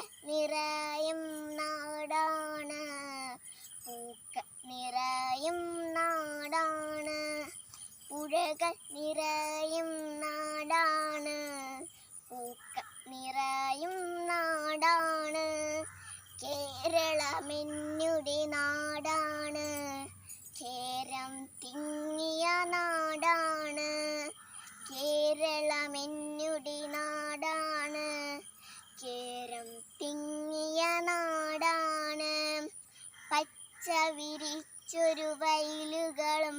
നിറയും നാടാണ്. പൂക്ക നിറയും നാടാണ്. പുഴകൾ നിറയും നാടാണ്. പൂക്ക നിറയും നാടാണ്. കേരളമെന്നുടെ പച്ച വിരിച്ചൊരു വയലുകളും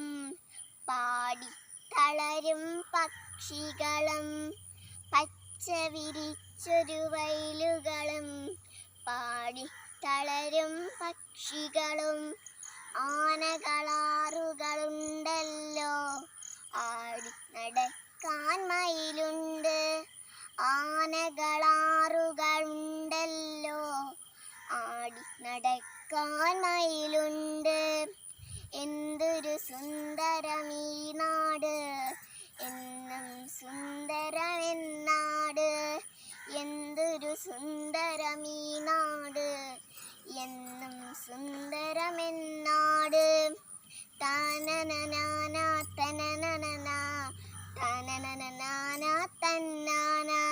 പാടിത്തളരും പക്ഷികളും. പച്ച വിരിച്ചൊരു വയലുകളും പാടിത്തളരും പക്ഷികളും. ആനകളാറുകളുണ്ടല്ലോ. ആടി നടക്കാൻ മയിലുണ്ട്. ആനകളാ ചാടി നടക്കാനായിലുണ്ട്. എന്തൊരു സുന്ദരം ഈ നാട്. എന്നും സുന്ദരമെന്നാട്. എന്തൊരു സുന്ദരം ഈ നാട്. എന്നും സുന്ദരമെന്നാട്. താനനനാന തനനനാ തനനനാനാ തന്നാനാ.